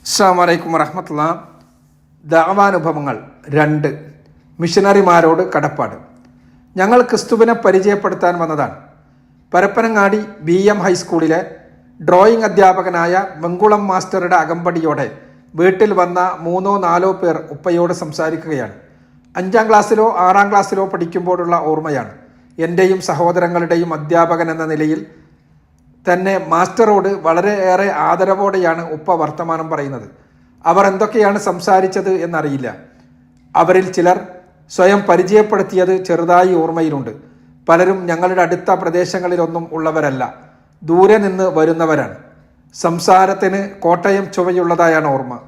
അസ്സാം വലൈക്കും വറഹമത്തുള്ള. ദാവാനുഭവങ്ങൾ രണ്ട്. മിഷനറിമാരോട് കടപ്പാട്. ഞങ്ങൾ ക്രിസ്തുവിനെ പരിചയപ്പെടുത്താൻ വന്നതാണ്. പരപ്പനങ്ങാടി ബി എം ഹൈസ്കൂളിലെ ഡ്രോയിങ് അധ്യാപകനായ വെങ്കുളം മാസ്റ്ററുടെ അകമ്പടിയോടെ വീട്ടിൽ വന്ന മൂന്നോ നാലോ പേർ ഉപ്പയോട് സംസാരിക്കുകയാണ്. അഞ്ചാം ക്ലാസ്സിലോ ആറാം ക്ലാസ്സിലോ പഠിക്കുമ്പോഴുള്ള ഓർമ്മയാണ്. എന്റെയും സഹോദരങ്ങളുടെയും അധ്യാപകൻ എന്ന നിലയിൽ തന്നെ മാസ്റ്ററോട് വളരെയേറെ ആദരവോടെയാണ് ഉപ്പ വർത്തമാനം പറയുന്നത്. അവർ എന്തൊക്കെയാണ് സംസാരിച്ചത് എന്നറിയില്ല. അവരിൽ ചിലർ സ്വയം പരിചയപ്പെടുത്തിയത് ചെറുതായി ഓർമ്മയിലുണ്ട്. പലരും ഞങ്ങളുടെ അടുത്ത പ്രദേശങ്ങളിലൊന്നും ഉള്ളവരല്ല. ദൂരെ നിന്ന് വരുന്നവരാണ്. സംസാരത്തിന് കോട്ടയം ചുവയുള്ളതായാണ് ഓർമ്മ.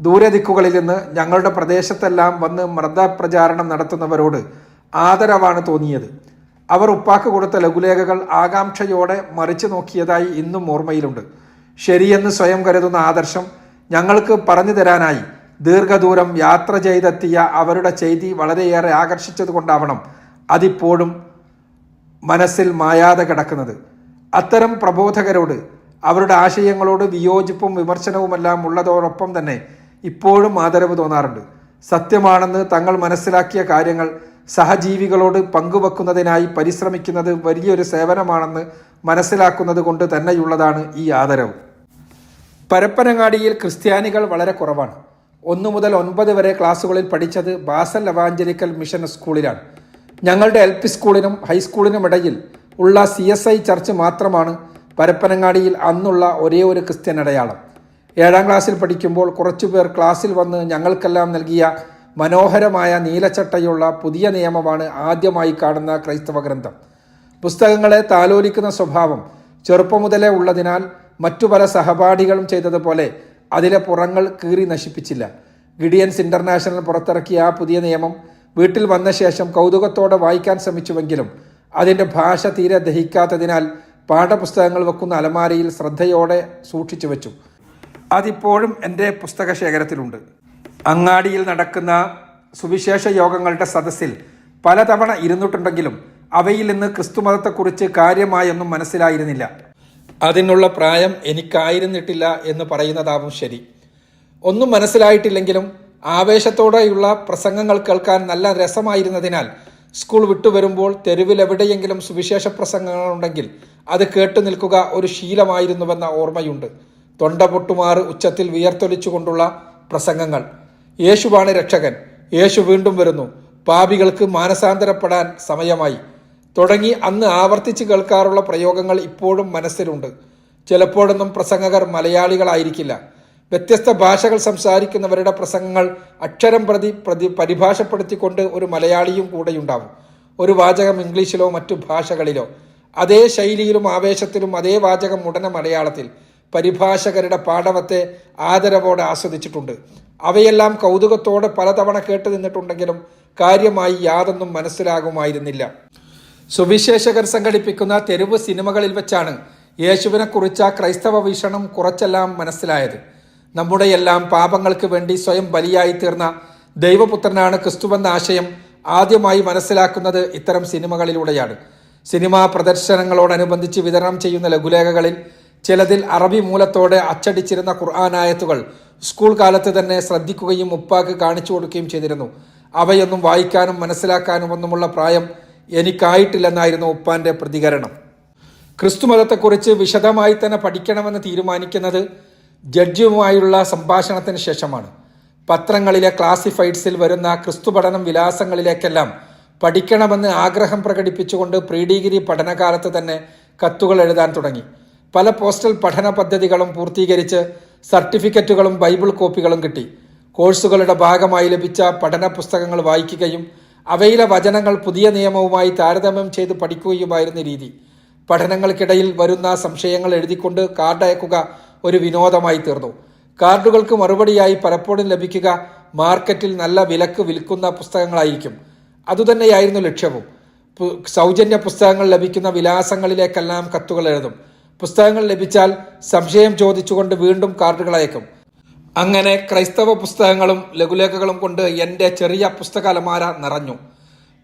ദൂരെ ദിക്കുകളിൽ നിന്ന് ഞങ്ങളുടെ പ്രദേശത്തെല്ലാം വന്ന് മൃതപ്രചാരണം നടത്തുന്നവരോട് ആദരവാണ് തോന്നിയത്. അവർ ഉപ്പാക്ക് കൊടുത്ത ലഘുലേഖകൾ ആകാംക്ഷയോടെ മറിച്ചു നോക്കിയതായി ഇന്നും ഓർമ്മയിലുണ്ട്. ശരിയെന്ന് സ്വയം കരുതുന്ന ആദർശം ഞങ്ങൾക്ക് പറഞ്ഞു തരാനായി. ദീർഘദൂരം യാത്ര ചെയ്തെത്തിയ അവരുടെ ചെയ്തി വളരെയേറെ ആകർഷിച്ചതുകൊണ്ടാവണം അതിപ്പോഴും മനസ്സിൽ മായാതെ കിടക്കുന്നത്. അത്തരം പ്രബോധകരോട് അവരുടെ ആശയങ്ങളോട് വിയോജിപ്പും വിമർശനവുമെല്ലാം ഉള്ളതോടൊപ്പം തന്നെ ഇപ്പോഴും ആദരവ് തോന്നാറുണ്ട്. സത്യമാണെന്ന് തങ്ങൾ മനസ്സിലാക്കിയ കാര്യങ്ങൾ സഹജീവികളോട് പങ്കുവെക്കുന്നതിനായി പരിശ്രമിക്കുന്നത് വലിയൊരു സേവനമാണെന്ന് മനസ്സിലാക്കുന്നത് കൊണ്ട് തന്നെയുള്ളതാണ് ഈ ആദരവ്. പരപ്പനങ്ങാടിയിൽ ക്രിസ്ത്യാനികൾ വളരെ കുറവാണ്. ഒന്നു മുതൽ ഒൻപത് വരെ ക്ലാസ്സുകളിൽ പഠിച്ചത് ബാസൽ ലവാഞ്ചലിക്കൽ മിഷൻ സ്കൂളിലാണ്. ഞങ്ങളുടെ എൽ പി സ്കൂളിനും ഹൈസ്കൂളിനും ഇടയിൽ ഉള്ള സി എസ് ഐ ചർച്ച് മാത്രമാണ് പരപ്പനങ്ങാടിയിൽ അന്നുള്ള ഒരേ ഒരു ക്രിസ്ത്യൻ അടയാളം. ഏഴാം ക്ലാസ്സിൽ പഠിക്കുമ്പോൾ കുറച്ചുപേർ ക്ലാസ്സിൽ വന്ന് ഞങ്ങൾക്കെല്ലാം നൽകിയ മനോഹരമായ നീലച്ചട്ടയുള്ള പുതിയ നിയമമാണ് ആദ്യമായി കാണുന്ന ക്രൈസ്തവ ഗ്രന്ഥം. പുസ്തകങ്ങളെ താലോലിക്കുന്ന സ്വഭാവം ചെറുപ്പം മുതലേ ഉള്ളതിനാൽ മറ്റു പല സഹപാഠികളും ചെയ്തതുപോലെ അതിലെ പുറങ്ങൾ കീറി നശിപ്പിച്ചില്ല. ഗിഡിയൻസ് ഇന്റർനാഷണൽ പുറത്തിറക്കിയ ആ പുതിയ നിയമം വീട്ടിൽ വന്ന ശേഷം കൗതുകത്തോടെ വായിക്കാൻ ശ്രമിച്ചുവെങ്കിലും അതിന്റെ ഭാഷ തീരെ ദഹിക്കാത്തതിനാൽ പാഠപുസ്തകങ്ങൾ വെക്കുന്ന അലമാരയിൽ ശ്രദ്ധയോടെ സൂക്ഷിച്ചു വെച്ചു അതിപ്പോഴും എന്റെ പുസ്തക ശേഖരത്തിലുണ്ട് അങ്ങാടിയിൽ നടക്കുന്ന സുവിശേഷ യോഗങ്ങളുടെ സദസ്സിൽ പലതവണ ഇരുന്നിട്ടുണ്ടെങ്കിലും അവയിൽ നിന്ന് ക്രിസ്തുമതത്തെക്കുറിച്ച് കാര്യമായൊന്നും മനസ്സിലായിരുന്നില്ല. അതിനുള്ള പ്രായം എനിക്കായിരുന്നിട്ടില്ല എന്ന് പറയുന്നതാവും ശരി. ഒന്നും മനസ്സിലായിട്ടില്ലെങ്കിലും ആവേശത്തോടെയുള്ള പ്രസംഗങ്ങൾ കേൾക്കാൻ നല്ല രസമായിരുന്നതിനാൽ സ്കൂൾ വിട്ടുവരുമ്പോൾ തെരുവിലെവിടെയെങ്കിലും സുവിശേഷ പ്രസംഗങ്ങളുണ്ടെങ്കിൽ അത് കേട്ടു നിൽക്കുക ഒരു ശീലമായിരുന്നുവെന്ന ഓർമ്മയുണ്ട്. തൊണ്ട പൊട്ടുമാറ് ഉച്ചത്തിൽ വിയർത്തൊലിച്ചുകൊണ്ടുള്ള പ്രസംഗങ്ങൾ. യേശുവാണ് രക്ഷകൻ. യേശു വീണ്ടും വരുന്നു. പാപികൾക്ക് മാനസാന്തരപ്പെടാൻ സമയമായി. തുടങ്ങി അന്ന് ആവർത്തിച്ച് കേൾക്കാറുള്ള പ്രയോഗങ്ങൾ ഇപ്പോഴും മനസ്സിലുണ്ട്. ചിലപ്പോഴൊന്നും പ്രസംഗകർ മലയാളികളായിരിക്കില്ല. വ്യത്യസ്ത ഭാഷകൾ സംസാരിക്കുന്നവരുടെ പ്രസംഗങ്ങൾ അക്ഷരം പ്രതി പ്രതി പരിഭാഷപ്പെടുത്തിക്കൊണ്ട് ഒരു മലയാളിയും കൂടെയുണ്ടാവും. ഒരു വാചകം ഇംഗ്ലീഷിലോ മറ്റു ഭാഷകളിലോ. അതേ ശൈലിയിലും ആവേശത്തിലും അതേ വാചകം ഉടനെ മലയാളത്തിൽ. പരിഭാഷകരുടെ പാഠവത്തെ ആദരവോടെ ആസ്വദിച്ചിട്ടുണ്ട്. അവയെല്ലാം കൗതുകത്തോടെ പലതവണ കേട്ടു നിന്നിട്ടുണ്ടെങ്കിലും കാര്യമായി യാതൊന്നും മനസ്സിലാകുമായിരുന്നില്ല. സുവിശേഷകർ സംഘടിപ്പിക്കുന്ന തെരുവ് സിനിമകളിൽ വെച്ചാണ് യേശുവിനെ കുറിച്ച ക്രൈസ്തവ വീക്ഷണം കുറച്ചെല്ലാം മനസ്സിലായത്. നമ്മുടെ എല്ലാം പാപങ്ങൾക്ക് വേണ്ടി സ്വയം ബലിയായി തീർന്ന ദൈവപുത്രനാണ് ക്രിസ്തുവെന്ന ആശയം ആദ്യമായി മനസ്സിലാക്കുന്നത് ഇത്തരം സിനിമകളിലൂടെയാണ്. സിനിമാ പ്രദർശനങ്ങളോടനുബന്ധിച്ച് വിതരണം ചെയ്യുന്ന ലഘുലേഖകളിൽ ചിലതിൽ അറബി മൂലത്തോടെ അച്ചടിച്ചിരുന്ന ഖുർആാനായത്തുകൾ സ്കൂൾ കാലത്ത് തന്നെ ശ്രദ്ധിക്കുകയും ഉപ്പാക്ക് കാണിച്ചു കൊടുക്കുകയും ചെയ്തിരുന്നു. അവയൊന്നും വായിക്കാനും മനസ്സിലാക്കാനും ഒന്നുമുള്ള പ്രായം എനിക്കായിട്ടില്ലെന്നായിരുന്നു ഉപ്പാന്റെ പ്രതികരണം. ക്രിസ്തുമതത്തെക്കുറിച്ച് വിശദമായി തന്നെ പഠിക്കണമെന്ന് തീരുമാനിക്കുന്നത് ജഡ്ജിയുമായുള്ള സംഭാഷണത്തിന് ശേഷമാണ്. പത്രങ്ങളിലെ ക്ലാസിഫൈഡ്സിൽ വരുന്ന ക്രിസ്തു പഠനം വിലാസങ്ങളിലേക്കെല്ലാം പഠിക്കണമെന്ന് ആഗ്രഹം പ്രകടിപ്പിച്ചുകൊണ്ട് പ്രീ ഡിഗ്രി പഠനകാലത്ത് തന്നെ കത്തുകൾ എഴുതാൻ തുടങ്ങി. പല പോസ്റ്റൽ പഠന പദ്ധതികളും പൂർത്തീകരിച്ച് സർട്ടിഫിക്കറ്റുകളും ബൈബിൾ കോപ്പികളും കിട്ടി. കോഴ്സുകളുടെ ഭാഗമായി ലഭിച്ച പഠന പുസ്തകങ്ങൾ വായിക്കുകയും അവയിലെ വചനങ്ങൾ പുതിയ നിയമവുമായി താരതമ്യം ചെയ്ത് പഠിക്കുകയുമായിരുന്ന രീതി. പഠനങ്ങൾക്കിടയിൽ വരുന്ന സംശയങ്ങൾ എഴുതിക്കൊണ്ട് കാർഡ് അയക്കുക ഒരു വിനോദമായി തീർന്നു. കാർഡുകൾക്ക് മറുപടിയായി പലപ്പോഴും ലഭിക്കുക മാർക്കറ്റിൽ നല്ല വിലക്ക് വിൽക്കുന്ന പുസ്തകങ്ങളായിരിക്കും. അതുതന്നെയായിരുന്നു ലക്ഷ്യവും. സൗജന്യ പുസ്തകങ്ങൾ ലഭിക്കുന്ന വിലാസങ്ങളിലേക്കെല്ലാം കത്തുകൾ എഴുതും. പുസ്തകങ്ങൾ ലഭിച്ചാൽ സംശയം ചോദിച്ചുകൊണ്ട് വീണ്ടും കാർഡുകൾ അയക്കും. അങ്ങനെ ക്രൈസ്തവ പുസ്തകങ്ങളും ലഘുലേഖകളും കൊണ്ട് എന്റെ ചെറിയ പുസ്തക അലമാര നിറഞ്ഞു.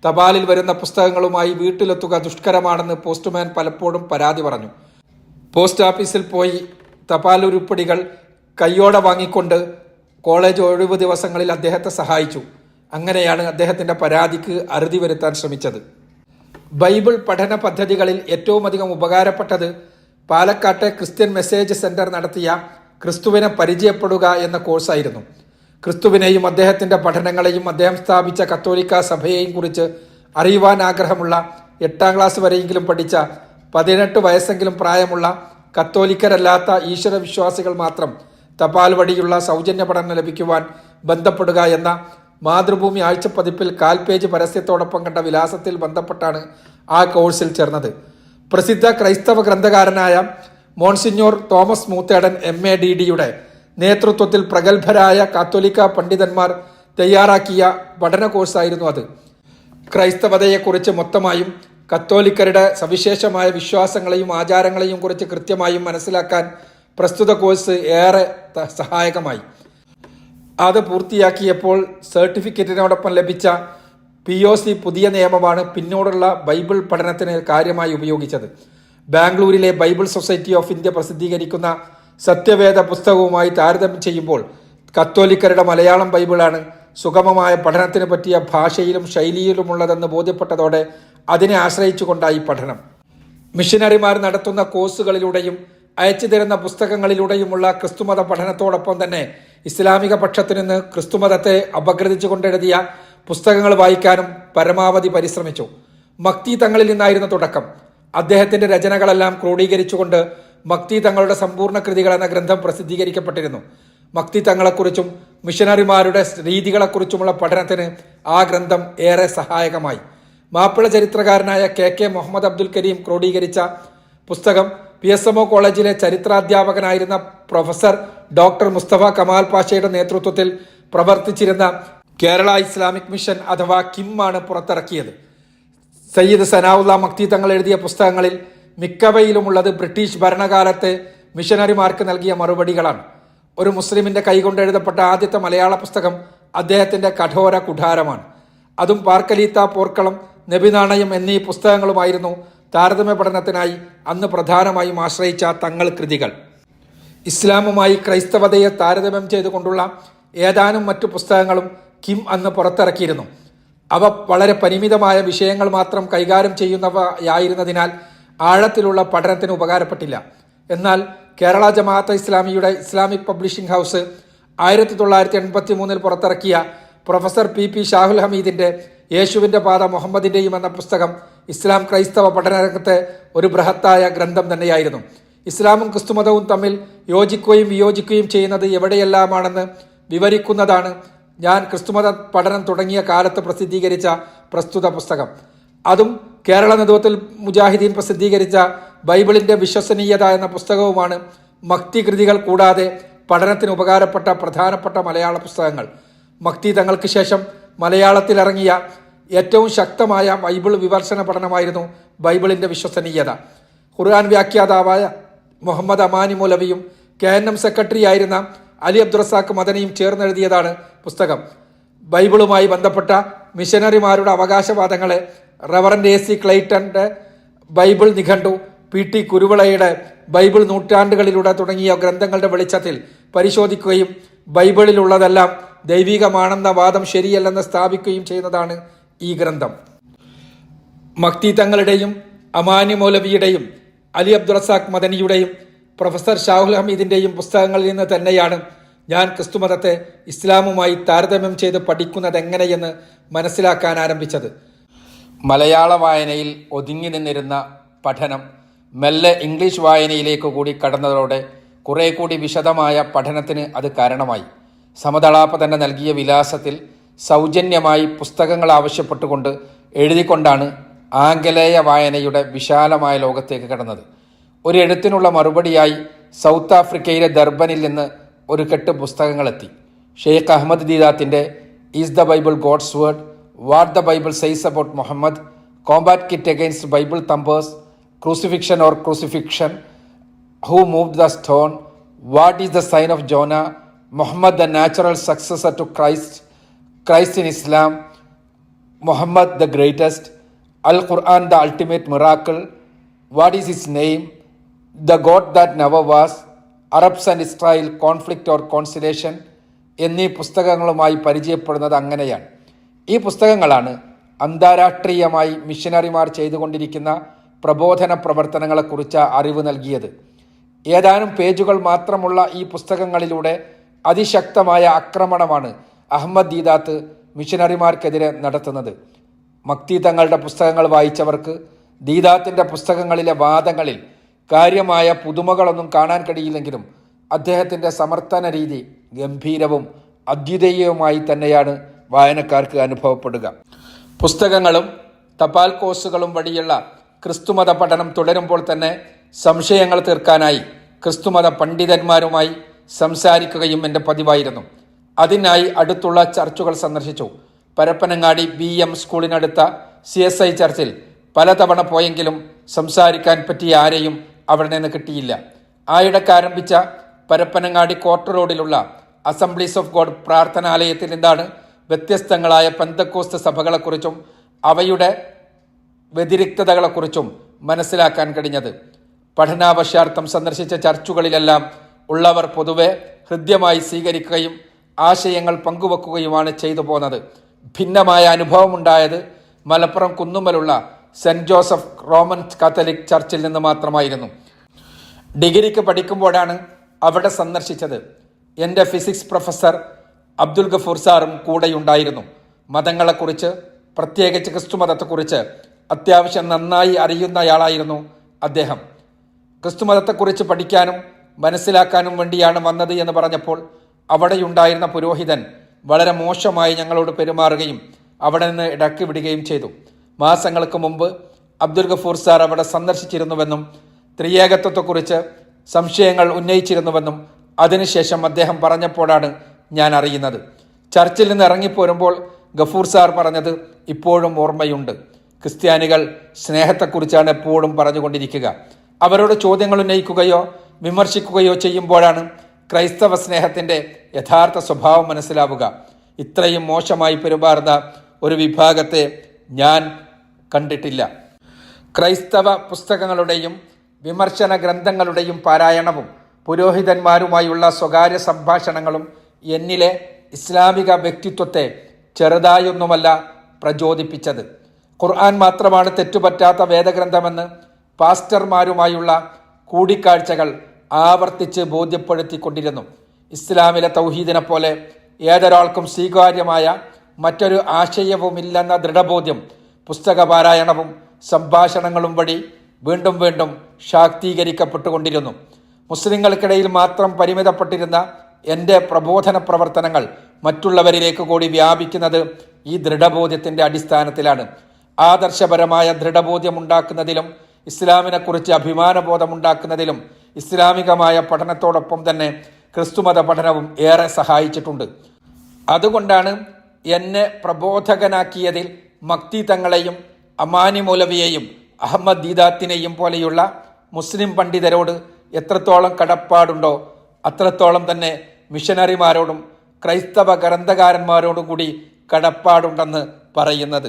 തപാലിൽ വരുന്ന പുസ്തകങ്ങളുമായി വീട്ടിലെത്തുക ദുഷ്കരമാണെന്ന് പോസ്റ്റ്മാൻ പലപ്പോഴും പരാതി പറഞ്ഞു. പോസ്റ്റ് ഓഫീസിൽ പോയി തപാൽ ഉരുപ്പടികൾ കയ്യോടെ വാങ്ങിക്കൊണ്ട് കോളേജ് ഒഴിവ് ദിവസങ്ങളിൽ അദ്ദേഹത്തെ സഹായിച്ചു. അങ്ങനെയാണ് അദ്ദേഹത്തിന്റെ പരാതിക്ക് അറുതി വരുത്താൻ ശ്രമിച്ചത്. ബൈബിൾ പഠന പദ്ധതികളിൽ ഏറ്റവും അധികം ഉപകാരപ്പെട്ടത് പാലക്കാട്ടെ ക്രിസ്ത്യൻ മെസ്സേജ് സെന്റർ നടത്തിയ ക്രിസ്തുവിനെ പരിചയപ്പെടുക എന്ന കോഴ്സായിരുന്നു. ക്രിസ്തുവിനെയും അദ്ദേഹത്തിന്റെ പഠനങ്ങളെയും അദ്ദേഹം സ്ഥാപിച്ച കത്തോലിക്ക സഭയെയും കുറിച്ച് അറിയുവാൻ ആഗ്രഹമുള്ള എട്ടാം ക്ലാസ് വരെയെങ്കിലും പഠിച്ച പതിനെട്ട് വയസ്സെങ്കിലും പ്രായമുള്ള കത്തോലിക്കരല്ലാത്ത ഈശ്വരവിശ്വാസികൾ മാത്രം തപാൽ വഴിയുള്ള സൗജന്യ പഠനം ലഭിക്കുവാൻ ബന്ധപ്പെടുക എന്ന മാതൃഭൂമി ആഴ്ചപ്പതിപ്പിൽ കാൽ പേജ് പരസ്യത്തോടൊപ്പം കണ്ട വിലാസത്തിൽ ബന്ധപ്പെട്ടാണ് ആ കോഴ്സിൽ ചേർന്നത്. പ്രസിദ്ധ ക്രൈസ്തവ ഗ്രന്ഥകാരനായ Monsignor Thomas Moothedan M A D ഡിയുടെ നേതൃത്വത്തിൽ പ്രഗത്ഭരായ കാത്തോലിക്ക പണ്ഡിതന്മാർ തയ്യാറാക്കിയ പഠന കോഴ്സായിരുന്നു അത്. ക്രൈസ്തവതയെക്കുറിച്ച് മൊത്തമായും കത്തോലിക്കരുടെ സവിശേഷമായ വിശ്വാസങ്ങളെയും ആചാരങ്ങളെയും കുറിച്ച് കൃത്യമായും മനസ്സിലാക്കാൻ പ്രസ്തുത കോഴ്സ് ഏറെ സഹായകമായി. അത് പൂർത്തിയാക്കിയപ്പോൾ സർട്ടിഫിക്കറ്റിനോടൊപ്പം ലഭിച്ച പി ഒ സി പുതിയ നിയമമാണ് പിന്നോടുള്ള ബൈബിൾ പഠനത്തിന് കാര്യമായി ഉപയോഗിച്ചത്. ബാംഗ്ലൂരിലെ ബൈബിൾ സൊസൈറ്റി ഓഫ് ഇന്ത്യ പ്രസിദ്ധീകരിക്കുന്ന സത്യവേദ പുസ്തകവുമായി താരതമ്യം ചെയ്യുമ്പോൾ കത്തോലിക്കരുടെ മലയാളം ബൈബിളാണ് സുഗമമായ പഠനത്തിന് പറ്റിയ ഭാഷയിലും ശൈലിയിലുമുള്ളതെന്ന് ബോധ്യപ്പെട്ടതോടെ അതിനെ ആശ്രയിച്ചുകൊണ്ടായി പഠനം. മിഷനറിമാർ നടത്തുന്ന കോഴ്സുകളിലൂടെയും അയച്ചു തരുന്ന പുസ്തകങ്ങളിലൂടെയുമുള്ള ക്രിസ്തുമത പഠനത്തോടൊപ്പം തന്നെ ഇസ്ലാമിക പക്ഷത്തു നിന്ന് ക്രിസ്തുമതത്തെ അപഗ്രഥിച്ചുകൊണ്ടെഴുതിയ പുസ്തകങ്ങൾ വായിക്കാനും പരമാവധി പരിശ്രമിച്ചു. മക്തി തങ്ങളിൽ നിന്നായിരുന്ന തുടക്കം. അദ്ദേഹത്തിന്റെ രചനകളെല്ലാം ക്രോഡീകരിച്ചുകൊണ്ട് മക്തി തങ്ങളുടെ സമ്പൂർണ കൃതികൾ എന്ന ഗ്രന്ഥം പ്രസിദ്ധീകരിക്കപ്പെട്ടിരുന്നു. മക്തി തങ്ങളെക്കുറിച്ചും മിഷനറിമാരുടെ രീതികളെക്കുറിച്ചുമുള്ള പഠനത്തിന് ആ ഗ്രന്ഥം ഏറെ സഹായകമായി. മാപ്പിള ചരിത്രകാരനായ കെ കെ മുഹമ്മദ് അബ്ദുൽ കരീം ക്രോഡീകരിച്ച പുസ്തകം പി എസ് എം ഒ കോളേജിലെ ചരിത്രാധ്യാപകനായിരുന്ന പ്രൊഫസർ ഡോക്ടർ മുസ്തഫ കമാൽ പാഷയുടെ നേതൃത്വത്തിൽ പ്രവർത്തിച്ചിരുന്ന കേരള ഇസ്ലാമിക് മിഷൻ അഥവാ കിം ആണ് പുറത്തിറക്കിയത്. സയ്യിദ് സനാവുല്ല മക്തി തങ്ങൾ എഴുതിയ പുസ്തകങ്ങളിൽ മിക്കവയിലുമുള്ളത് ബ്രിട്ടീഷ് ഭരണകാലത്തെ മിഷനറിമാർക്ക് നൽകിയ മറുപടികളാണ്. ഒരു മുസ്ലിമിന്റെ കൈകൊണ്ട് എഴുതപ്പെട്ട ആദ്യത്തെ മലയാള പുസ്തകം അദ്ദേഹത്തിന്റെ കഠോര കുഠാരമാണ്. അതും പാർക്കലീത്ത പോർക്കളം നബിനാണയം എന്നീ പുസ്തകങ്ങളുമായിരുന്നു താരതമ്യ പഠനത്തിനായി അന്ന് പ്രധാനമായും ആശ്രയിച്ച തങ്ങൾ കൃതികൾ. ഇസ്ലാമുമായി ക്രൈസ്തവതയെ താരതമ്യം ചെയ്തുകൊണ്ടുള്ള ഏതാനും മറ്റു പുസ്തകങ്ങളും കിം അന്ന് പുറത്തിറക്കിയിരുന്നു. അവ വളരെ പരിമിതമായ വിഷയങ്ങൾ മാത്രം കൈകാര്യം ചെയ്യുന്നവയായിരുന്നതിനാൽ ആഴത്തിലുള്ള പഠനത്തിന് ഉപകാരപ്പെട്ടില്ല. എന്നാൽ കേരള ജമാഅത്ത് ഇസ്ലാമിയുടെ ഇസ്ലാമിക് പബ്ലിഷിംഗ് ഹൗസ് ആയിരത്തി തൊള്ളായിരത്തി എൺപത്തി മൂന്നിൽ പുറത്തിറക്കിയ പ്രൊഫസർ പി പി ഷാഹുൽ ഹമീദിന്റെ യേശുവിന്റെ പാത മുഹമ്മദിന്റെയും എന്ന പുസ്തകം ഇസ്ലാം ക്രൈസ്തവ പഠനരംഗത്തെ ഒരു ബൃഹത്തായ ഗ്രന്ഥം തന്നെയായിരുന്നു. ഇസ്ലാമും ക്രിസ്തുമതവും തമ്മിൽ യോജിക്കുകയും വിയോജിക്കുകയും ചെയ്യുന്നത് എവിടെയെല്ലാമാണെന്ന് വിവരിക്കുന്നതാണ് ഞാൻ ക്രിസ്തുമത പഠനം തുടങ്ങിയ കാലത്ത് പ്രസിദ്ധീകരിച്ച പ്രസ്തുത പുസ്തകം. അതും കേരള നേതൃത്വത്തിൽ മുജാഹിദീൻ പ്രസിദ്ധീകരിച്ച ബൈബിളിന്റെ വിശ്വസനീയത എന്ന പുസ്തകവുമാണ് മക്തികൃതികൾ കൂടാതെ പഠനത്തിന് ഉപകാരപ്പെട്ട പ്രധാനപ്പെട്ട മലയാള പുസ്തകങ്ങൾ. മക്തി തങ്ങൾക്ക് ശേഷം മലയാളത്തിലിറങ്ങിയ ഏറ്റവും ശക്തമായ ബൈബിൾ വിമർശന പഠനമായിരുന്നു ബൈബിളിന്റെ വിശ്വസനീയത. ഖുർആൻ വ്യാഖ്യാതാവായ മുഹമ്മദ് അമാനി മൗലവിയും കെ എൻ എം സെക്രട്ടറി ആയിരുന്ന അലി അബ്ദുറസാഖ് മദനിയും ചേർന്നെഴുതിയതാണ് പുസ്തകം. ബൈബിളുമായി ബന്ധപ്പെട്ട മിഷനറിമാരുടെ അവകാശവാദങ്ങളെ റവറന്റ് എ സി ക്ലൈറ്റന്റെ ബൈബിൾ നിഘണ്ടു പി ടി കുരുവിളയുടെ ബൈബിൾ നൂറ്റാണ്ടുകളിലൂടെ തുടങ്ങിയ ഗ്രന്ഥങ്ങളുടെ വെളിച്ചത്തിൽ പരിശോധിക്കുകയും ബൈബിളിലുള്ളതെല്ലാം ദൈവികമാണെന്ന വാദം ശരിയല്ലെന്ന് സ്ഥാപിക്കുകയും ചെയ്യുന്നതാണ് ഈ ഗ്രന്ഥം. മക്തി തങ്ങളുടെയും അമാനി മൗലവിയുടെയും അലി അബ്ദുറസാഖ് മദനിയുടെയും പ്രൊഫസർ ഷാഹുൽ ഹമീദിന്റെയും പുസ്തകങ്ങളിൽ നിന്ന് തന്നെയാണ് ഞാൻ ക്രിസ്തുമതത്തെ ഇസ്ലാമുമായി താരതമ്യം ചെയ്ത് പഠിക്കുന്നത് എങ്ങനെയെന്ന് മനസ്സിലാക്കാൻ ആരംഭിച്ചത്. മലയാള വായനയിൽ ഒതുങ്ങി നിന്നിരുന്ന പഠനം മെല്ലെ ഇംഗ്ലീഷ് വായനയിലേക്ക് കൂടി കടന്നതോടെ കുറെ കൂടി വിശദമായ പഠനത്തിന് അത് കാരണമായി. സമതളാപ്പ തന്നെ നൽകിയ വിലാസത്തിൽ സൗജന്യമായി പുസ്തകങ്ങൾ ആവശ്യപ്പെട്ടുകൊണ്ട് എഴുതിക്കൊണ്ടാണ് ആംഗലേയ വായനയുടെ വിശാലമായ ലോകത്തേക്ക് കടന്നത്. ഒരു എഴുത്തിനുള്ള മറുപടിയായി സൗത്ത് ആഫ്രിക്കയിലെ ദർബനിൽ നിന്ന് ഒരു കെട്ട് പുസ്തകങ്ങളെത്തി. Sheikh Ahmed ദീദാത്തിന്റെ is the Bible God's word what the Bible says about Muhammad combat kit against Bible thumpers crucifixion or crucifixion who move the stone what is the sign of Jonah Muhammad the natural successor to Christ Christ in Islam Muhammad the greatest Al Quran the ultimate miracle what is his name the God that never was Arabs and Israel conflict or conciliation എന്നീ പുസ്തകങ്ങളുമായി പരിചയപ്പെടുന്നത് അങ്ങനെയാണ്. ഈ പുസ്തകങ്ങളാണ് അന്താരാഷ്ട്രീയമായി മിഷനറിമാർ ചെയ്തുകൊണ്ടിരിക്കുന്ന പ്രബോധന പ്രവർത്തനങ്ങളെക്കുറിച്ച് അറിവ് നൽകിയത്. ഏതാനും പേജുകൾ മാത്രമുള്ള ഈ പുസ്തകങ്ങളിലൂടെ അതിശക്തമായ ആക്രമണമാണ് അഹമ്മദ് ദീദാത്ത് മിഷനറിമാർക്കെതിരെ നടത്തുന്നത്. മക്തി തങ്ങളുടെ പുസ്തകങ്ങൾ വായിച്ചവർക്ക് ദീദാത്തിന്റെ പുസ്തകങ്ങളിലെ വാദങ്ങളിൽ കാര്യമായ പുതുമകളൊന്നും കാണാൻ കഴിയില്ലെങ്കിലും അദ്ദേഹത്തിന്റെ സമർത്ഥന രീതി ഗംഭീരവും അദ്വിതീയവുമായി തന്നെയാണ് വായനക്കാർക്ക് അനുഭവപ്പെടുക. പുസ്തകങ്ങളും തപാൽ കോഴ്സുകളും വഴിയുള്ള ക്രിസ്തുമത പഠനം തുടരുമ്പോൾ തന്നെ സംശയങ്ങൾ തീർക്കാനായി ക്രിസ്തുമത പണ്ഡിതന്മാരുമായി സംസാരിക്കുകയും എന്റെ പതിവായിരുന്നു. അതിനായി അടുത്തുള്ള ചർച്ചുകൾ സന്ദർശിച്ചു. പരപ്പനങ്ങാടി ബി എം സ്കൂളിനടുത്ത സി എസ് ഐ ചർച്ചിൽ പലതവണ പോയെങ്കിലും സംസാരിക്കാൻ പറ്റിയ ആരെയും അവിടെ നിന്ന് കിട്ടിയില്ല. ആയിടക്ക് ആരംഭിച്ച പരപ്പനങ്ങാടി കോർട്ട് റോഡിലുള്ള അസംബ്ലീസ് ഓഫ് ഗോഡ് പ്രാർത്ഥനാലയത്തിൽ നിന്നാണ് വ്യത്യസ്തങ്ങളായ പന്തക്കോസ്ത സഭകളെക്കുറിച്ചും അവയുടെ വ്യതിരിക്തതകളെക്കുറിച്ചും മനസ്സിലാക്കാൻ കഴിഞ്ഞത്. പഠനാവശ്യാർത്ഥം സന്ദർശിച്ച ചർച്ചുകളിലെല്ലാം ഉള്ളവർ പൊതുവെ ഹൃദ്യമായി സ്വീകരിക്കുകയും ആശയങ്ങൾ പങ്കുവെക്കുകയുമാണ് ചെയ്തു പോന്നത്. ഭിന്നമായ അനുഭവമുണ്ടായത് മലപ്പുറം കുന്നുമ്മലുള്ള സെന്റ് ജോസഫ് റോമൻ കാത്തലിക് ചർച്ചിൽ നിന്ന് മാത്രമായിരുന്നു. ഡിഗ്രിക്ക് പഠിക്കുമ്പോഴാണ് അവിടെ സന്ദർശിച്ചത്. എന്റെ ഫിസിക്സ് പ്രൊഫസർ അബ്ദുൽ ഗഫൂർ സാറും കൂടെയുണ്ടായിരുന്നു. മതങ്ങളെക്കുറിച്ച് പ്രത്യേകിച്ച് ക്രിസ്തു മതത്തെക്കുറിച്ച് അത്യാവശ്യം നന്നായി അറിയുന്നയാളായിരുന്നു അദ്ദേഹം. ക്രിസ്തു മതത്തെക്കുറിച്ച് പഠിക്കാനും മനസ്സിലാക്കാനും വേണ്ടിയാണ് വന്നത് എന്ന് പറഞ്ഞപ്പോൾ അവിടെയുണ്ടായിരുന്ന പുരോഹിതൻ വളരെ മോശമായി ഞങ്ങളോട് പെരുമാറുകയും അവിടെ നിന്ന് ഇടക്കി വിടുകയും ചെയ്തു. മാസങ്ങൾക്ക് മുമ്പ് അബ്ദുൽ ഗഫൂർ സാർ അവിടെ സന്ദർശിച്ചിരുന്നുവെന്നും ത്രിയേകത്വത്തെക്കുറിച്ച് സംശയങ്ങൾ ഉന്നയിച്ചിരുന്നുവെന്നും അതിനുശേഷം അദ്ദേഹം പറഞ്ഞപ്പോഴാണ് ഞാൻ അറിയുന്നത്. ചർച്ചിൽ നിന്ന് ഇറങ്ങിപ്പോരുമ്പോൾ ഗഫൂർ സാർ പറഞ്ഞത് ഇപ്പോഴും ഓർമ്മയുണ്ട്. ക്രിസ്ത്യാനികൾ സ്നേഹത്തെക്കുറിച്ചാണ് എപ്പോഴും പറഞ്ഞുകൊണ്ടിരിക്കുക. അവരോട് ചോദ്യങ്ങൾ ഉന്നയിക്കുകയോ വിമർശിക്കുകയോ ചെയ്യുമ്പോഴാണ് ക്രൈസ്തവ സ്നേഹത്തിന്റെ യഥാർത്ഥ സ്വഭാവം മനസ്സിലാവുക. ഇത്രയും മോശമായി പെരുമാറുന്ന ഒരു വിഭാഗത്തെ ഞാൻ കണ്ടിട്ടില്ല. ക്രൈസ്തവ പുസ്തകങ്ങളുടെയും വിമർശന ഗ്രന്ഥങ്ങളുടെയും പാരായണവും പുരോഹിതന്മാരുമായുള്ള സ്വകാര്യ സംഭാഷണങ്ങളും എന്നിലെ ഇസ്ലാമിക വ്യക്തിത്വത്തെ ചെറുതായൊന്നുമല്ല പ്രചോദിപ്പിച്ചത്. ഖുർആൻ മാത്രമാണ് തെറ്റുപറ്റാത്ത വേദഗ്രന്ഥമെന്ന് പാസ്റ്റർമാരുമായുള്ള കൂടിക്കാഴ്ചകൾ ആവർത്തിച്ച് ബോധ്യപ്പെടുത്തിക്കൊണ്ടിരുന്നു. ഇസ്ലാമിലെ തൗഹീദിനെ പോലെ ഏതൊരാൾക്കും സ്വീകാര്യമായ മറ്റൊരു ആശയവുമില്ലെന്ന ദൃഢബോധ്യം പുസ്തക പാരായണവും സംഭാഷണങ്ങളും വഴി വീണ്ടും വീണ്ടും ശാക്തീകരിക്കപ്പെട്ടുകൊണ്ടിരുന്നു. മുസ്ലിങ്ങൾക്കിടയിൽ മാത്രം പരിമിതപ്പെട്ടിരുന്ന എന്റെ പ്രബോധന പ്രവർത്തനങ്ങൾ മറ്റുള്ളവരിലേക്ക് കൂടി വ്യാപിക്കുന്നത് ഈ ദൃഢബോധ്യത്തിന്റെ അടിസ്ഥാനത്തിലാണ്. ആദർശപരമായ ദൃഢബോധ്യമുണ്ടാക്കുന്നതിലും ഇസ്ലാമിനെക്കുറിച്ച് അഭിമാനബോധമുണ്ടാക്കുന്നതിലും ഇസ്ലാമികമായ പഠനത്തോടൊപ്പം തന്നെ ക്രിസ്തുമത പഠനവും ഏറെ സഹായിച്ചിട്ടുണ്ട്. അതുകൊണ്ടാണ് എന്നെ പ്രബോധകനാക്കിയതിൽ മക്തി തങ്ങളെയും അമാനി മൗലവിയെയും അഹമ്മദ് ദീദാത്തിനെയും പോലെയുള്ള മുസ്ലിം പണ്ഡിതരോട് എത്രത്തോളം കടപ്പാടുണ്ടോ അത്രത്തോളം തന്നെ മിഷനറിമാരോടും ക്രൈസ്തവ ഗ്രന്ഥകാരന്മാരോടും കൂടി കടപ്പാടുണ്ടെന്ന് പറയുന്നത്.